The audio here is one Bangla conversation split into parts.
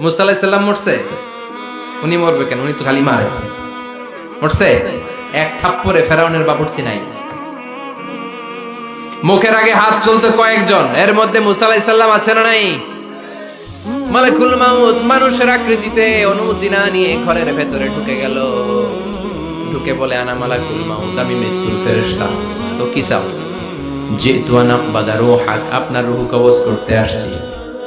মুসা আলাহিসাল্লাম মরছে? উনি মরবে কেন? উনি তো খালি মারে। মরছে? এক থাপ্পরে ফেরাউনের বাবুর্চি নাই। মুখের আগে হাত চলতে কয়েকজন। এর মধ্যে মুসা আলাহিসাল্লাম আছে না নাই? মালাকুল মাউত মানুষের আকৃতিতে অনুমতি না নিয়ে ঘরের ভেতরে ঢুকে গেল। ঢুকে বলে, আনা মালাকুল মাউত, আমি মৃত্যুর ফেরেশতা। তো কি চাও? যেহেতু আনাকবাদা রোহাক আপনার রুহু কবজ করতে আসছি।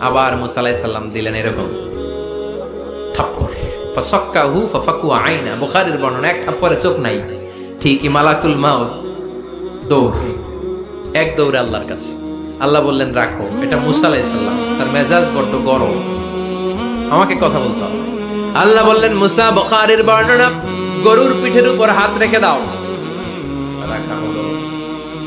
আবার মুসা আলাইহিস সালাম দিলেন এরকম। বুখারীর বর্ণনা চোখ নাই। দৌড়। এক আল্লাহর কাছে। আল্লাহ বললেন, রাখো, এটা তার মেজাজ গরম। আমাকে কথা আল্লাহ বললেন, মুসা, বখারের বর্ণনা, গরুর পিঠের উপর হাত রেখে দাও।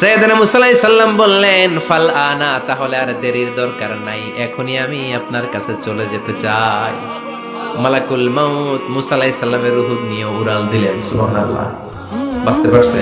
সৈয়দনা মুসালাই সাল্লাম বললেন, ফাল আনা, তাহলে আর দেরির দরকার নাই। এখনই আমি আপনার কাছে চলে যেতে চাই। মালাকুল মাউত মুসালাই সাল্লামের রুহুদ নিয়ে উড়াল দিলেন, সুবহানাল্লাহ। বাঁচতে পারছে